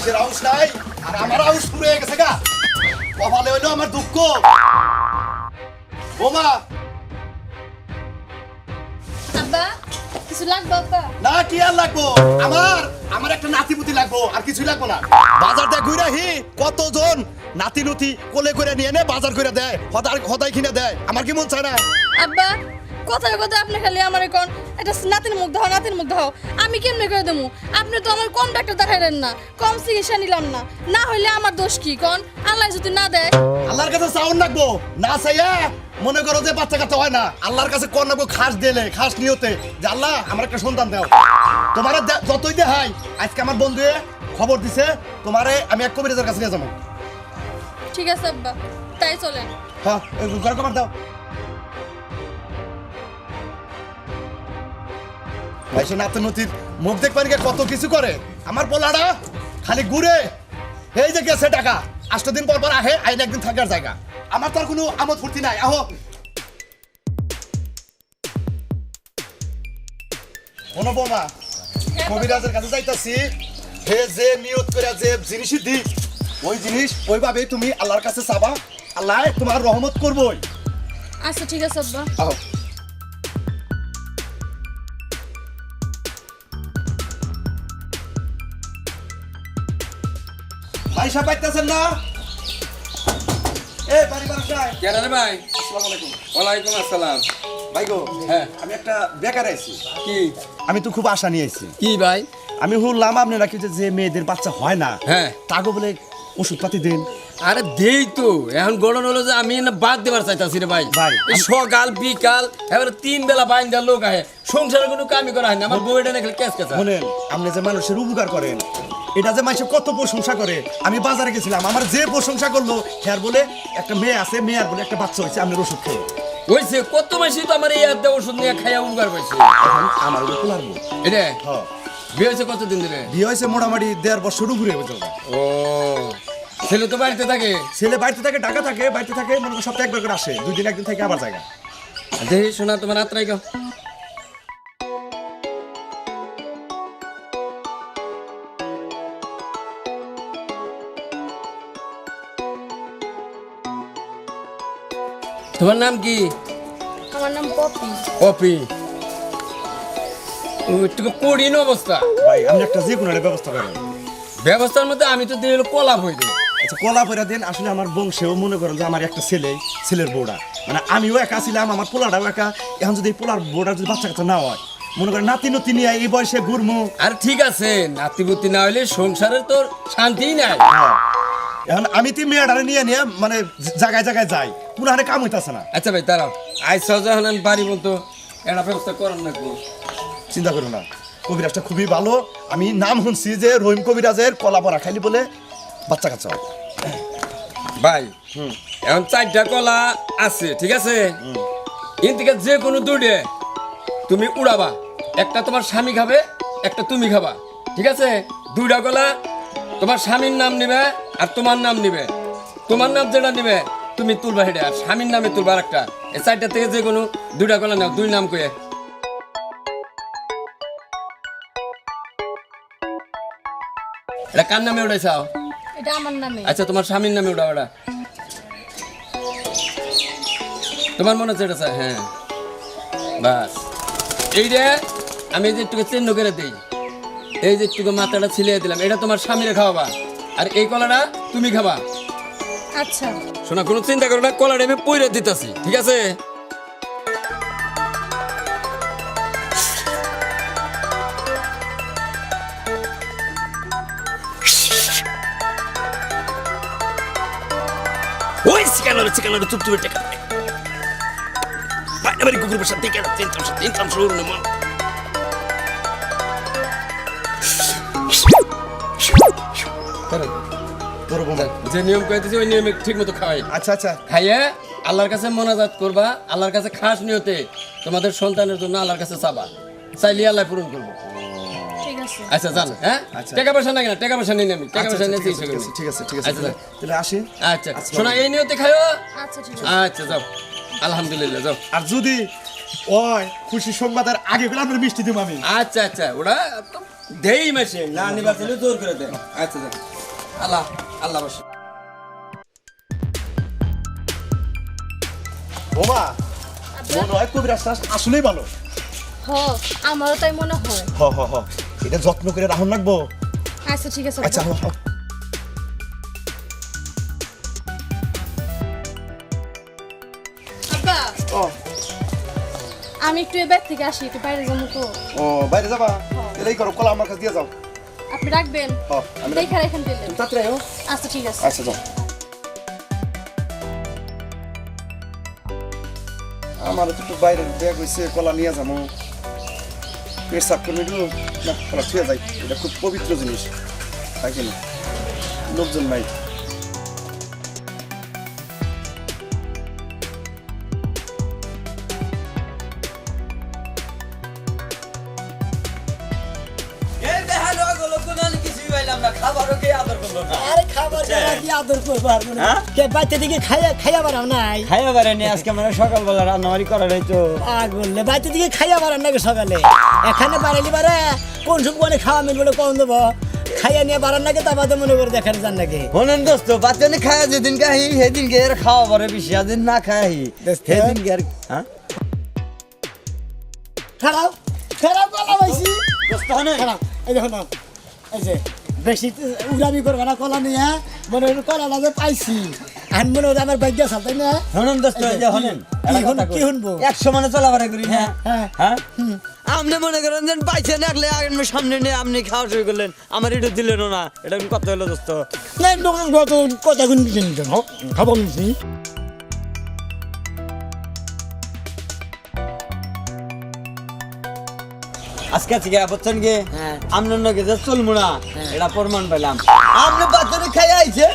মাইসের আউস নাই আর আমার আউস হয়ে গেছে গা। কপালে হইল আমার দুঃখ। বোমা। আব্বা কিছু লাগবে আব্বা? না কি আর লাগবো? আমার আমার একটা নাতিপুতি লাগবো আর কিছুই লাগবো না। বাজার দিয়ে ঘুরে হি কতজন নাতি নুতি কোলে করে নিয়ে নে বাজার করে দেয় হদাই হদাই কিনে দেয়। আমার কি মন চায় না? আব্বা কথায় কথায় আপনি খালি আমার এখন এটা নাতির মুখ দাও নাতির মুখ দাও আমি কেমনে করে দেবো? আপনি তো আমার কম ডাক্তার দেখাইলেন না কম চিকিৎসা নিলাম না। না হইলে আমার দোষ কি কোন? আল্লাহ যদি না দেয় আল্লাহর কাছে চাউন লাগবো না চাইয়া মনে করো যে বাচ্চা কাচ্চা হয় না। আল্লাহর কাছে কোন লাগবো খাস দিলে খাস নিয়তে। যে আল্লাহ আমার একটা সন্তান দাও। তোমার যতই দেখাই আজকে আমার বন্ধু খবর দিছে তোমারে আমি এক কবিরাজের কাছে নিয়ে যাব। ঠিক আছে আব্বা তাই চলেন। হ্যাঁ এই ঘর কমার দাও। মুখ দেখবেন কত কিছু করে? আমার পোলাটা খালি ঘুরে। এই যে গেছে টাকা আষ্ট দিন পর পর আহে আইন একদিন থাকার জায়গা। আমার তো আর কোনো আমোদ ফুর্তি নাই আহো। কোনো বৌমা কবিরাজের কাছে যাইতাছি। হে যে নিয়ত করে যে দিক ওই জিনিস তুমি আল্লাহর কাছে চাবা। আল্লাহ তোমার রহমত করবই। আচ্ছা ঠিক আছে আব্বা। ভাই পাইতেছেন না? এ বাড়ি বাসায় কেন রে ভাই? আসসালামু আলাইকুম ওয়ালাইকুম আসসালাম। ভাই গো হ্যাঁ। আমি একটা বেকার আইছি। কি? আমি তো খুব আশা নিয়ে আইছি। কি ভাই? আমি শুনলাম আপনি নাকি যে- মেয়েদের বাচ্চা হয় না? হ্যাঁ। তাকে বলে ওষুধ পাতি দেন। আরে দেই তো। এখন গড়ন হলো যে আমি না বাদ দেবার চাইতাছি রে ভাই। ভাই, সকাল বিকাল এবারে তিন বেলা বাইন দেওয়ার লোক আহে। সংসারে কোনো কামই করা হয় না। আমার বউটা না খালি ক্যাশ কেসা শুনেন আপনি যে মানুষের উপকার করেন এটা যে মানুষের কত প্রশংসা করে। আমি বাজারে গেছিলাম আমার যে প্রশংসা করল হ্যার বলে একটা মেয়ে আছে মেয়ের বলে একটা বাচ্চা হয়েছে আপনার ওষুধ খেয়ে হইছে কত মাসি তো আমার এই আর দেওয়া ওষুধ নিয়ে খাইয়া উপকার পাইছে আমার উপর লাগবো এটা? হ্যাঁ বিয়ে হয়েছে কতদিন ধরে? বিয়ে হয়েছে মোটামুটি দেড় বছর ঘুরে বুঝো ও ছেলে তো বাড়িতে থাকে? ছেলে বাড়িতে থাকে ঢাকা থাকে বাড়িতে থাকে মনে সপ্তাহে একবার করে আসে দুই দিন একদিন থেকে আবার জায়গা। দেখি শোনা তোমার আত্রাই গো। তোমার নাম কি? আমার নাম পপি। একটু কঠিন অবস্থা। ভাই আপনি একটা যে কোনো ব্যবস্থা করেন। ব্যবস্থার মধ্যে আমি তো দিয়ে কলা দিই আচ্ছা কলা দেন আসলে আমার বংশেও মনে করেন যে আমার একটা ছেলে ছেলের বউটা মানে আমিও একা ছিলাম আমার পোলাটাও একা। এখন যদি এই পোলার বউটার যদি বাচ্চা কাচ্চা না হয় মনে করেন নাতি নতি নিয়ে এই বয়সে ঘুরমু। আর ঠিক আছে নাতিপুতি না হলে সংসারের তোর শান্তিই নাই। হ্যাঁ। এখন আমি তো মেয়েটারে নিয়ে নিয়ে মানে জায়গায় জায়গায় যাই। কোনো হারে কাম হইতাছে না। আচ্ছা ভাই তারাও আজ সহজে আমি বাড়ি বলতো একটা ব্যবস্থা করেন না চিন্তা করো না। কবিরাজটা খুবই ভালো। আমি নাম শুনছি যে রহিম কবিরাজের কলা পরা খাইলি বলে বাচ্চা কাচ্চা। ভাই এখন চারটা কলা আছে ঠিক আছে? এর থেকে যে কোনো দুটে তুমি উড়াবা। একটা তোমার স্বামী খাবে একটা তুমি খাবা ঠিক আছে? দুইটা কলা তোমার স্বামীর নাম নিবে আর তোমার নাম নিবে। তোমার নাম যেটা নিবে তুমি তুলবা হেঁটে আর স্বামীর নামে তুলবা একটা এই চারটা থেকে যে কোনো দুইটা কলা নাও দুই নাম কয়ে এটা কার নামে উঠাইছাও এটা আমার নামে। আচ্ছা তোমার স্বামীর নামে ওটা ওটা তোমার মনে হচ্ছে এটা স্যার হ্যাঁ। বাস। এই রে আমি যে একটু চিহ্ন করে দিই। এই যে একটু মাথাটা ছিলিয়ে দিলাম এটা তোমার স্বামীরে খাওয়াবা। আর এই কলাটা তুমি খাবা। আচ্ছা। শোনা কোনো চিন্তা করো না কলাটা আমি পইরে দিতেছি ঠিক আছে? ওই সিকানোর সিকানোর চুপ চুপে টেকা। বাইরে বাড়ি কুকুর বসা যে নিয়ম কইতেছি ওই নিয়মে ঠিক মতো খাওয়াই। আচ্ছা আচ্ছা। খাইয়ে আল্লাহর কাছে মোনাজাত করবা আল্লাহর কাছে খাস নিয়তে তোমাদের সন্তানের জন্য আল্লাহর কাছে চাবা। চাইলে আল্লাহ পূরণ করব। ঠিক আচ্ছা জান হ্যাঁ? আচ্ছা। টাকা পয়সা না টাকা পয়সা নেই আমি টাকা আচ্ছা, পয়সা আচ্ছা, নিয়ে ঠিক আছে, ঠিক আছে ঠিক আছে ঠিক আছে। তাহলে- তাহলে আসি। আচ্ছা। শোনা এই নিয়তে খাইও? আচ্ছা ঠিক আছে। আচ্ছা যাও। আলহামদুলিল্লাহ যাও। আর যদি ওই খুশি সংবাদের আগে পেলে আপনার মিষ্টি দিব আমি। আচ্ছা আচ্ছা ওটা দেই মাসে। না নিবার জোর করে দেয়। আচ্ছা যাও। আল্লাহ আল্লাহ বসে। বোমা মনে হয় কবিরাজ আসলেই ভালো। হ আমারও তাই মনে হয়। হ হ হ। এটা যত্ন করে রাখুন রাখব। আচ্ছা ঠিক আছে আচ্ছা। হ, আমি একটু এবার থেকে আসি একটু বাইরে যাব তো। ও বাইরে যাবা? এটাই করো কলা আমার কাছে দিয়ে যাও। আপনি রাখবেন? আমি দেখে রাখেন দিলেন তাড়াতাড়ি আয়ো। আচ্ছা ঠিক আছে। আচ্ছা যাও। আমার একটু বাইরে ব্যাগ হয়েছে কলা নিয়ে যাব। সাফ করে নিল না কলা ছুঁয়ে যায় এটা খুব পবিত্র জিনিস। তাই কিনা? লোকজন নাই। আদর করব আর মনে হ্যাঁ? কে বাচ্চা দিকে খাইয়া খাইয়া বাড়াও নাই? খাইয়া আজকে মানে সকালবেলা রান্নাবাড়ি করা হয়তো আর বললে বাচ্চা দিকে খাইয়া বাড়ান নাকি সকালে? এখানে বাড়াইলি বারে কোন সব কোনে খাওয়া মিলবে কম দেবো? খাইয়া নিয়ে বাড়ান নাকি তা বাদে মনে করে দেখার যান নাকি? হলেন দোস্ত বাচ্চানে খায়া যেদিন খাই সেদিন কে এর খাওয়া পরে বেশি যেদিন না খাই সেদিন কে আর হ্যাঁ? খারাপ খারাপ কলা পাইছি দোস্ত খারাপ এই দেখো না এই যে বেশি উড়ামি করবে না কলা নিয়ে মনে হয় কলা লাগে পাইছি। আর মনে হয় আমার ভাগ্য আছে তাই না? হলেন দোস্ত এই যে হলেন কি শুন- শুনব? একশো মানে চলাফেরা করি হ্যাঁ। হ্যাঁ। আপনি মনে করেন যে পাইছে রাখলে আপনি সামনে নিয়ে আপনি খাওয়া শুরু করলেন আমার এটা দিলেন না এটা কত হলো দোস্ত। না দোকান কত কথা কিনছেন খাব নিছি আজকে থেকে বুঝছেন কি হ্যাঁ। আপনার নকে যে চলবো না এটা প্রমাণ পেলাম। আপনি বাচ্চারে খাই আইছে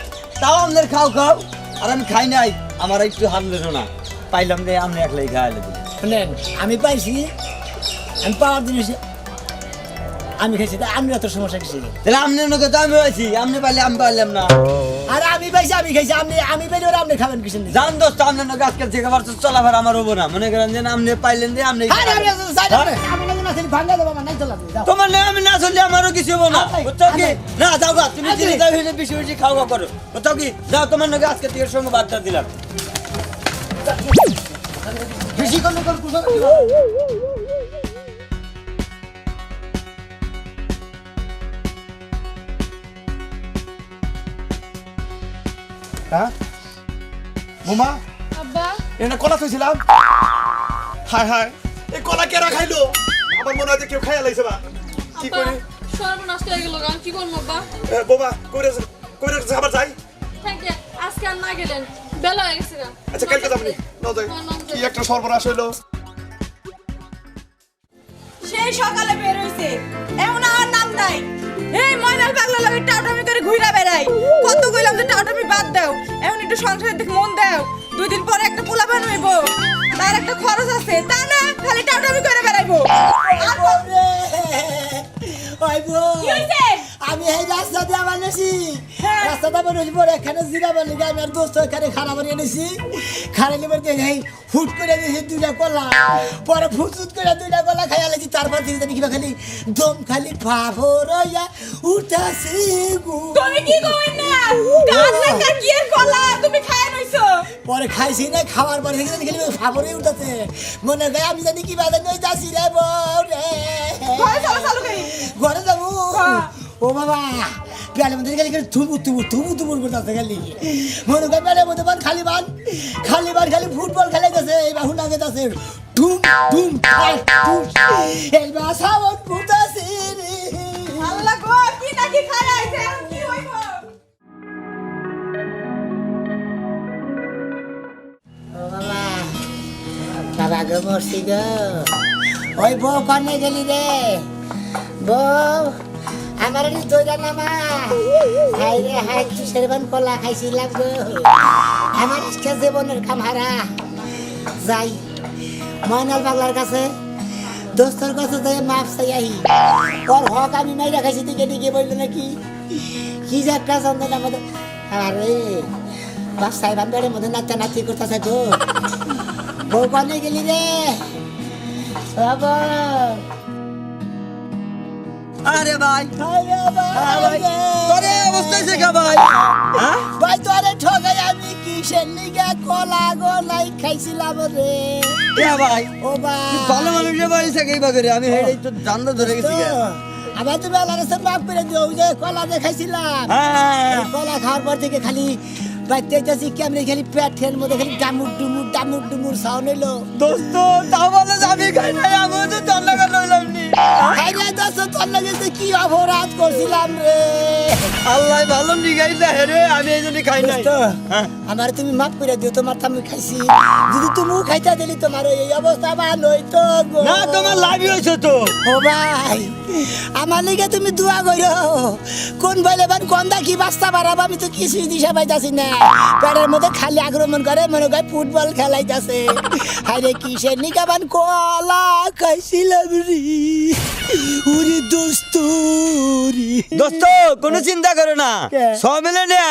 তাও আপনার খাও খাও আর আমি খাই নাই আমার একটু হাত দিল না পাইলাম যে আপনি একলাই দিলেন শুনেন আমি পাইছি আমি পাওয়ার জিনিস আমি খাইছি তা আমি এত সমস্যা কিছু তাহলে আপনার নকে তো আমি আছি আপনি পাইলে আমি পাইলাম না। আর আমি পাইছি আমি খাইছি আপনি আমি পাইলে ওরা আপনি খাবেন কিছু নেই জান দোস্ত আপনার নকে আজকাল থেকে চলাফেরা আমার হব না। মনে করেন যে আপনি পাইলেন যে আপনি না ভাঙা দেবো আমার নাই তোমার না আমি না চললে আমারও কিছু হব না। বুঝছ কি। না যাও গা তুমি আচ্ছা। দিলে যাও হইলে বেশি বেশি খাওয়া করো। বুঝছ কি? যাও তোমার নকে আজকে থেকে সঙ্গে বার্তা দিলাম। বেশি করলে কর কুসা হ্যাঁ? বোমা? আব্বা। এটা কলা থইছিলাম। হায় হায় এই কলা কেরা খাইলো? আমার মনে হয় যে কেউ খাইয়া লাইছে বা। কি করি? সর্বনাশ হয়ে গেল গান কি করব আব্বা? এ, বোমা কইরে কইরে আবার যাই। থ্যাংক ইউ আজকে আর না গেলেন। বেলা হয়ে গেছে গা। আচ্ছা কালকে যাবনি ন। যাই। হ্যাঁ, নাও যাই। কি একটা সর্বনাশ হইল। সেই সকালে বের হইছে। এমন আর নাম নাই। এই ময়নাল পাগলা লাগে টাউটামি করে ঘুরে বেড়াই কত কইলাম যে টাউটামি বাদ দাও। এখন একটু সংসারের দিকে মন দাও। দুই দিন পরে একটা পোলা বান হইব। তার একটা খরচ আছে। তা না খালি টাউটামি করে কি? আমি এই রাস্তা দিয়ে হ্যাঁ। রাস্তাটা বেরোছি পরে এখানে আমি আর দোস্ত এখানে খানা বানিয়ে খানা লিবার দিয়ে এই ফুট করে দিয়েছি দুইটা কলা পরে ফুটফুট করে দুইটা কলা খাইয়া লেছি তারপর জানি কিবা খালি দম খালি হইয়া উঠাছি গু। তুমি কি কই না? কি কলা তুমি খায় নইছো পরে খাইছি না খাওয়ার পরে দেখি জানি খালি ফাফরে উঠাছে। মনে হয় আমি জানি কিবা জানি ওই যাচ্ছি রে বউ রে। ঘরে চলো চালু করি ঘরে। ও বাবা পেয়ালের মধ্যে খালি থুবু থুবু থুবু থুবুর করতেছে খালি মনে করে পেয়ালের মধ্যে বান খালি বান খালি বান খালি ফুটবল খেলে গেছে এই বাহু নাগে যাচ্ছে টুম টুম ঠাস, এই বা সাবন ফুটাছে রে আল্লাহ গো কি নাকি খায় আইছে এখন কি হইব? বাবা বাবা গো মরছি গো। ওই বউ কনে গেলি রে। বউ আমার দইরা নামা হাই রে হাই কিসের বান কলা খাইছিলাম গো। আমার আজকে জীবনের কামহারা। যাই, ময়নাল পাগলার কাছে দোস্তর কাছে যাই, মাপ চাই আহি। ওর হক আমি মাইরা খাইছি দিকে দিকে বলল নাকি? কি যে একটা চন্দন আমাদের। আরে, বাপ সাহেব, আমি মধ্যে নাচা নাচি করতেছে গো। বউ কনে গেলি রে? বাবা। আরে ভাই। তোরে অবস্থা কে ভাই? হ্যাঁ? ভাই তোরে ঠগাই আমি কিসের লিগে কলা গলাই খাইছিলাম রে? কে ভাই। ও ভাই। ভালো মানুষের বাড়ি থেকে এইভাবে আমি হেঁটে তো জানলা ধরে গেছি আবার তুমি আল্লাহ রাস্তা মাফ করে দিও যে কলা দেখাইছিলাম হ্যাঁ কলা খাওয়ার পর থেকে খালি বাইতে যাচ্ছি কেমনি খালি পেটের মধ্যে খালি ডামুর ডুমুর ডামুর ডুমুর সাউন্ড হইল। দোস্ত যে আমি খাই নাই আমি তো জানলা লইলাম। নি হাইরে দোস্ত তোর লাগে যে কি অপরাধ করছিলাম রে? আল্লাহ ভালো নিগাই দেয় রে আমি এই জন্য খাই নাই। হ্যাঁ। আমার তুমি মাফ করে দিও তোমার তো আমি খাইছি। যদি তুমিও খাইতে দিলি তোমার এই অবস্থা বা নইতো গো। না তোমার লাভই হয়েছে তো। ও ভাই আমার লিগে তুমি দোয়া করো। কোন বলে বান কন্দা কি বাস্তা বাড়াবো আমি তো কিছুই দিশা পাইতাছি না। পেটের মধ্যে খালি আক্রমণ করে মনে করে ফুটবল খেলাইতাছে। আরে কিসের নিকাবান কলা খাইছিলাম রে। উরি দোস্তুরি দোস্ত কোনো চিন্তা করো না। সব মিলে না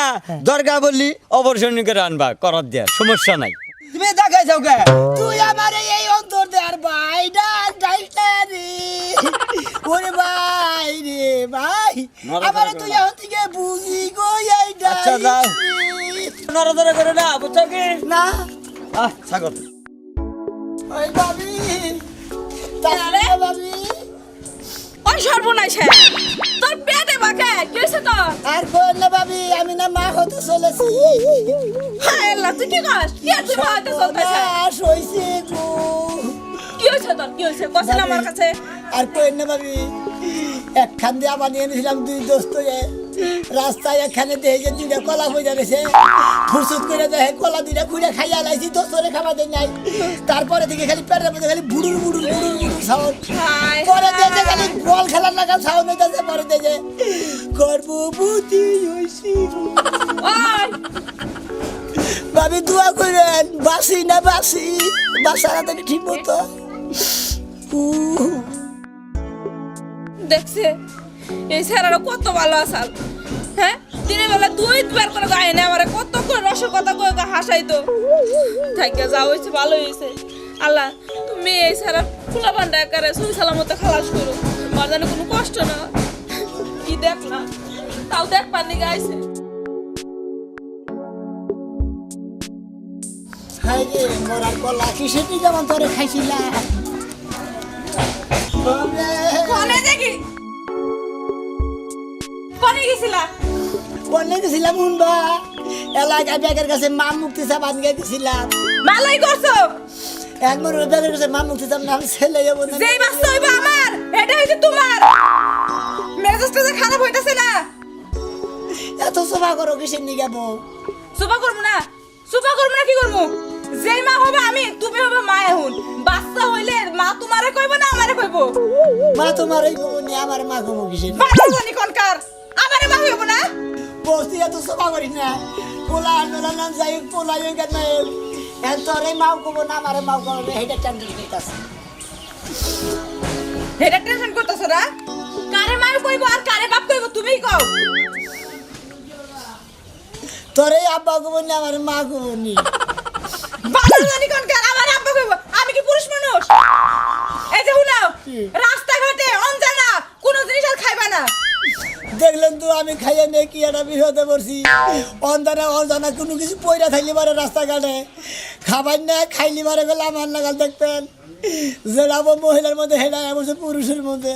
দরকার বললি অপারেশন করে আনবা করার দেয়া সমস্যা নাই। তুমি দেখাই যাও তুই আমার এই অন্তর দেয়ার ভাই ডাক ডাইটা রে। ওরে ভাই রে ভাই। আমার তুই। এখন থেকে বুঝি গো এই আচ্ছা, যাও। নড়াচড়া করে না বুঝছ কি? না। আহ ছাগল। ওই বাবি তাহলে বাবি ওই সর্বনাশ। তোর পেটে বাকে কি হয়েছে তোর? আর কোন না ভাবি আমি না মা হতে চলেছি। হায় আল্লাহ তুই কি কস? কি আর তুই হতে চলতেছে? আর সইছি গো। কি হয়েছে তোর? কি হয়েছে? কসেন আমার কাছে। আর কোন না ভাবি একখান দিয়ে বানিয়ে নিয়ে দুই দোস্ত। রাস্তায় এখানে দেখে দুইটা কলা হয়ে যাচ্ছে ফুসুত করে দেখে কলা দুইটা খুঁড়ে খাইয়া লাইছি দোস্তরে খাওয়া দেয় নাই। তারপরে থেকে খালি পেটের মধ্যে খালি বুড়ুর বুড়ুর বুড়ুর বুড়ুর সাউন্ড পরে দেখে খালি বল খেলার লাগাল সাউন্ড হইতেছে পরে দেখে গর্ভবতী হইছি। ভাবি দোয়া করেন বাসি না বাসি বাসারা থেকে ঠিক মতো। দেখছে এই স্যারেরা কত ভালো আসাল হ্যাঁ? দিনের বেলা দুই বার করে গায়ে না আমার কত করে রসের কথা কয়ে হাসাইতো। থাকিয়া যা হয়েছে ভালো হয়েছে। আল্লাহ তুমি এই স্যারা ফুলা বান্ডা একারে সুই সালামত খালাস করো। আমার যেন কোনো কষ্ট না কি দেখ না তাও দেখ পানি গাইছে হাই রে মরার কলা কিসের দিকে তোরে খাইছিলাম দেখি? কনে গেছিলা? বললে গেছিলাম উনবা এলাকায় ব্যাগের কাছে মা মুক্তি সাবান গেছিলাম ভালোই করছ? একবার ওই ব্যাগের কাছে মা মুক্তি সাবান নাম ছেলে যাব না। যেই বাচ্চা হইবা আমার এটা হইছে তোমার। মেজাজটা যে খারাপ হইতাছে না। এত সভা করো কিসের নিয়ে যাব সুপা করব না। সুপা করব না কি করব? যেই মা হবে আমি তুমি হবে মা এখন। বাচ্চা হইলে মা তোমারে কইব না আমারে কইব? মা তোমার ওই বউ নিয়ে আমার মা কমো কিসের? বাচ্চা জানি কোনকার। মা হইব না বস্তি এত সভা করি না পোলা আন্দোলন নাম যাই পোলা ওই কেন তোরে মাও কমো না আমারে মাও করতেছে এটা টেনশন করতেছো না কারে মা কইব আর কারে বাপ কইব তুমিই কও তোরে আব্বা কমো না আমার মা কমো নি আমি খাইয়া নেই কি একটা বিরোধে পড়ছি? অন্ধানা অন্ধানা কোনো কিছু পয়রা থাকলে পারে রাস্তাঘাটে। খাবার না খাইলি পারে গেলে আমার লাগাল দেখবেন। যেটা মহিলার মধ্যে হেডা এমন পুরুষের মধ্যে।